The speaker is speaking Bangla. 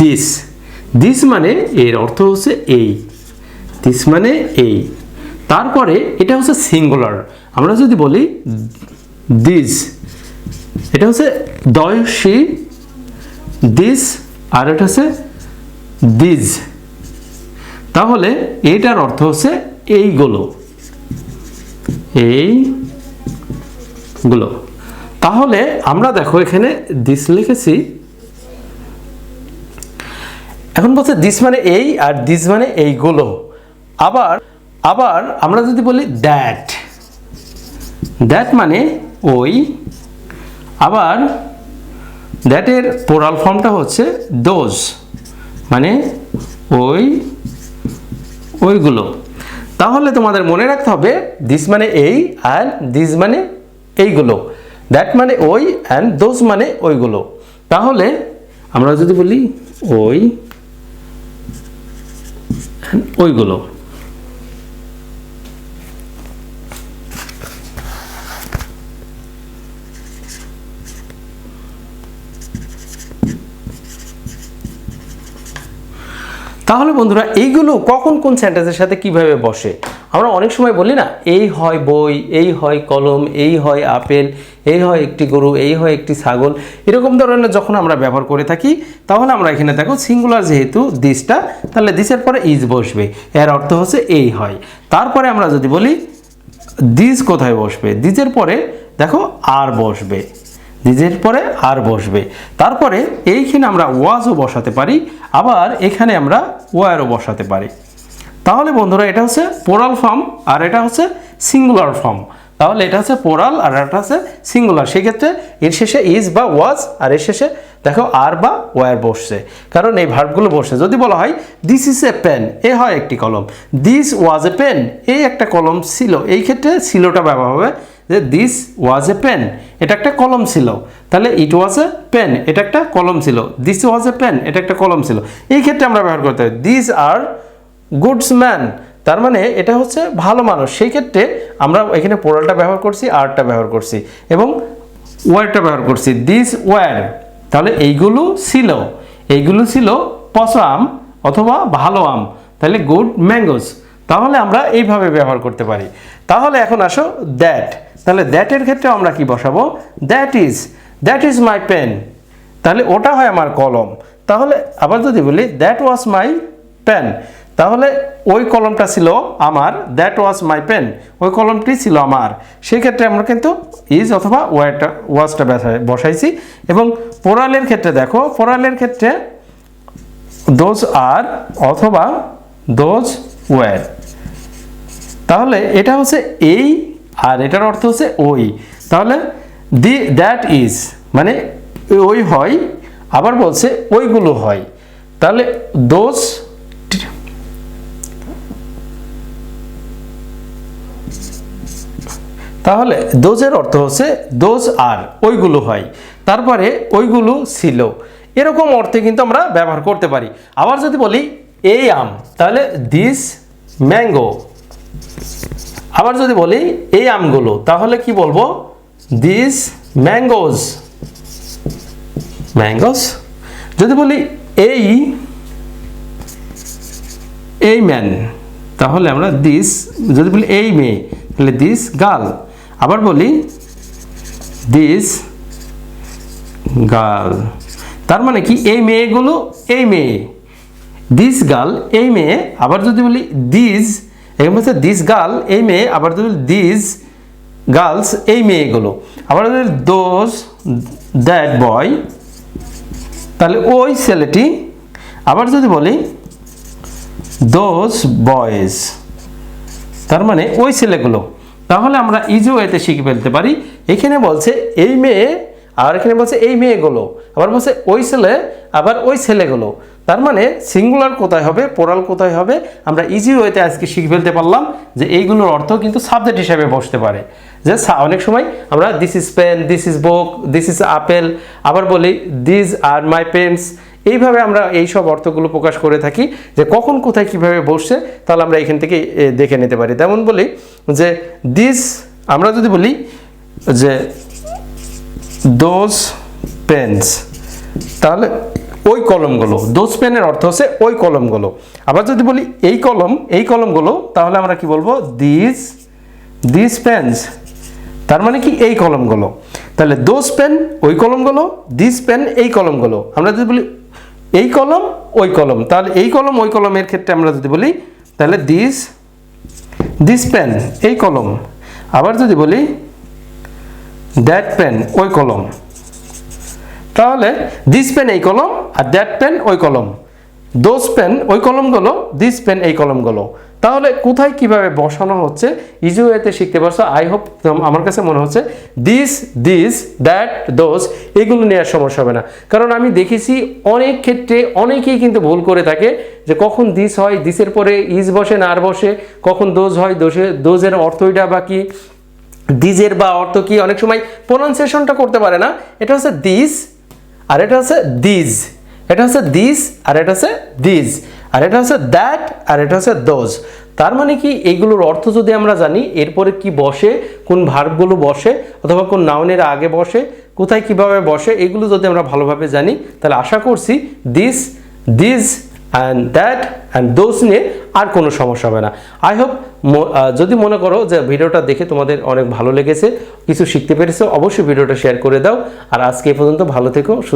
দিস দিস মানে এর অর্থ হচ্ছে এই। দিস মানে এই। তারপরে এটা হচ্ছে সিঙ্গুলার আমরা যদি বলি দিস এটা হচ্ছে দয়সী দিস আর এটা হচ্ছে দিজ তাহলে এটার অর্থ হচ্ছে এইগুলো। এইগুলো। তাহলে আমরা দেখো এখানে দিস লিখেছি। এখন বলছে দিস মানে এই আর দিস মানে এইগুলো। আবার আবার আমরা যদি বলি দ্যাট দ্যাট মানে ওই। আবার দ্যাটের পোরাল ফর্মটা হচ্ছে দোজ মানে ওই, ওইগুলো। তাহলে তোমাদের মনে রাখতে হবে দিস মানে এই আর দিস মানে এইগুলো। দ্যাট মানে ওই অ্যান্ড দোজ মানে ওইগুলো। তাহলে আমরা যদি বলি, ওই ওইগুলো। তাহলে বন্ধুরা এইগুলো কখন কোন সেন্টেন্সের সাথে কীভাবে বসে? আমরা অনেক সময় বলি না, এই হয় বই, এই হয় কলম, এই হয় আপেল, এই হয় একটি গরু, এই হয় একটি ছাগল, এরকম ধরনের যখন আমরা ব্যবহার করে থাকি, তাহলে আমরা এখানে দেখো সিঙ্গুলার যেহেতু দিসটা তাহলে দিসের পরে ইজ বসবে। এর অর্থ হচ্ছে এই হয়। তারপরে আমরা যদি বলি দিস কোথায় বসবে? দিজের পরে দেখো আর বসবে। দিজের পরে আর বসবে। তারপরে এইখানে আমরা ওয়াজও বসাতে পারি, আবার এখানে আমরা ওয়ারও বসাতে পারি। তাহলে বন্ধুরা এটা হচ্ছে পোরাল ফর্ম আর এটা হচ্ছে সিঙ্গুলার ফর্ম। তাহলে এটা হচ্ছে পোরাল আর এটা হচ্ছে সিঙ্গুলার। সেক্ষেত্রে এর শেষে ইজ বা ওয়াজ আর এর শেষে দেখো আর বা ওয়ার বসছে। কারণ এই ভার্বগুলো বসছে। যদি বলা হয় this is a pen a হয় একটি কলম। দিস ওয়াজ এ পেন এই একটা কলম ছিল। এই ক্ষেত্রে ছিলটা ব্যবহার হবে যে দিস ওয়াজ এ পেন এটা একটা কলম ছিল। তাহলে ইট ওয়াজ এ পেন এটা একটা কলম ছিল। দিস ওয়াজ এ পেন এটা একটা কলম ছিল। এই ক্ষেত্রে আমরা ব্যবহার করতে হয় দিস আর গুডস ম্যান। তার মানে এটা হচ্ছে ভালো মানুষ। সেই ক্ষেত্রে আমরা এখানে পোরালটা ব্যবহার করছি, আরটা ব্যবহার করছি এবং ওয়ারটা ব্যবহার করছি। দিস ওয়ার তাহলে এইগুলো ছিল। এইগুলো ছিল পচা আম অথবা ভালো আম। তাহলে গুড ম্যাঙ্গোস তাহলে আমরা এইভাবে ব্যবহার করতে পারি। তাহলে এখন আসো দ্যাট তাহলে দ্যাটের ক্ষেত্রে আমরা কি বসাবো? That is that is my pen তাহলে ওটা হয় আমার কলম। তাহলে আবার যদি বলি দ্যাট ওয়াজ মাই পেন তাহলে ওই কলমটা ছিল আমার দ্যাট ওয়াজ মাই পেন ওই কলমটি ছিল আমার। সেই ক্ষেত্রে আমরা কিন্তু ইজ অথবা ওয়ারটা ওয়াজটা বসাইছি। এবং পোরালের ক্ষেত্রে দেখো পোরালের ক্ষেত্রে দোজ আর অথবা দোজ ওয়ার তাহলে এটা হচ্ছে এই আর এটার অর্থ হচ্ছে ওই। তাহলে দি দ্যাট ইজ মানে ওই হয়, আবার বলছে ওইগুলো হয়। তাহলে দোজ তাহলে দোজের অর্থ হচ্ছে দোজ আর, ওইগুলো হয়। তারপরে ওইগুলো ছিল। এরকম অর্থে কিন্তু আমরা ব্যবহার করতে পারি। আবার যদি বলি এই আম, তাহলে দিস ম্যাঙ্গো আবার যদি বলি এই আমগুলো, তাহলে কি বলব? দিস ম্যাঙ্গোজ ম্যাঙ্গোস যদি বলি এই এই ম্যান তাহলে আমরা দিস যদি বলি এই মেয়ে, তাহলে দিস গার্ল আবার বলি দিস গার্ল তার মানে কি? এই মেয়েগুলো, এই মেয়ে দিস গার্ল এই মেয়ে, আবার যদি বলি দিস এখানে বলছে দিস গার্ল এই মেয়ে, আবার যদি দিস গার্লস এই মেয়েগুলো, আবার যদি দোজ দ্যাট বয় তাহলে ওই ছেলেটি, আবার যদি বলি দোজ বয়েজ তার মানে ওই ছেলেগুলো তাহলে আমরা ইজি ওয়েতে শিখে ফেলতে পারি। এখানে বলছে এই মেয়ে, আর এখানে বলছে এই মেয়েগুলো। আবার বলছে ওই ছেলে, আবার ওই ছেলেগুলো। তার মানে সিঙ্গুলার কোথায় হবে পোরাল কোথায় হবে? আমরা ইজি ওয়েতে আজকে শিখে ফেলতে পারলাম যে এইগুলোর অর্থ কিন্তু সাবজেক্ট হিসাবে বসতে পারে। যে অনেক সময় আমরা this is pen this is book this is apple আবার বলি দিস আর মাই পেন্স এইভাবে আমরা এই সব অর্থগুলো প্রকাশ করে থাকি যে কখন কোথায় কীভাবে বসছে, তাহলে আমরা এখান থেকে দেখে নিতে পারি। তেমন বলি যে দিস আমরা যদি বলি যে দোজ পেন্স তাহলে ওই কলমগুলো দোজ পেনের অর্থ হচ্ছে ওই কলমগুলো। আবার যদি বলি এই কলম, এই কলমগুলো, তাহলে আমরা কি বলব? দিস দিস পেন্স তার মানে কি এই কলমগুলো। তাহলে দোজ পেন ওই কলমগুলো দিস পেন এই কলমগুলো। আমরা যদি বলি এই কলম, ওই কলম। তাহলে এই কলম, ওই কলমের ক্ষেত্রে আমরা যদি বলি, তাহলে দিস দিস পেন এই কলম। আবার যদি বলি দ্যাট পেন ওই কলম। তাহলে দিস পেন এই কলম, আর দ্যাট পেন ওই কলম। দোস পেন ওই কলমগুলো দিস পেন এই কলমগুলো। তাহলে কোথায় কীভাবে বসানো হচ্ছে? ইজি ওয়েতে শিখতে পারছ। আই হোপ আমার কাছে মনে হচ্ছে দিস দিস দ্যাট দোজ এগুলো নেওয়ার সমস্যা হবে না। কারণ আমি দেখেছি অনেক ক্ষেত্রে অনেকেই কিন্তু ভুল করে থাকে যে কখন দিস হয় দিসের পরে ইজ বসে, না আর বসে, কখন দোজ হয় দোষে দোজের অর্থইটা বা কি দিজের বা অর্থ কি, অনেক সময় প্রোনাউন্সিয়েশনটা করতে পারে না। এটা হচ্ছে দিস আর এটা হচ্ছে দিজ এটা হচ্ছে দিস আর এটা হচ্ছে দিজ আর এটা হচ্ছে দ্যাট আর এটা হচ্ছে দোজ তার মানে কি, এইগুলোর অর্থ যদি আমরা জানি, এরপরে কি বসে, কোন ভার্বগুলো বসে, অথবা কোন নাউনের আগে বসে, কোথায় কীভাবে বসে, এগুলো যদি আমরা ভালোভাবে জানি, তাহলে আশা করছি this this and that and those নিয়ে আর কোনো সমস্যা হবে না। আই হোপ যদি মনে করো যে ভিডিওটা দেখে তোমাদের অনেক ভালো লেগেছে, কিছু শিখতে পেরেছ, অবশ্যই ভিডিওটা শেয়ার করে দাও। আর আজকে এ পর্যন্ত ভালো থেকো, সুস্থ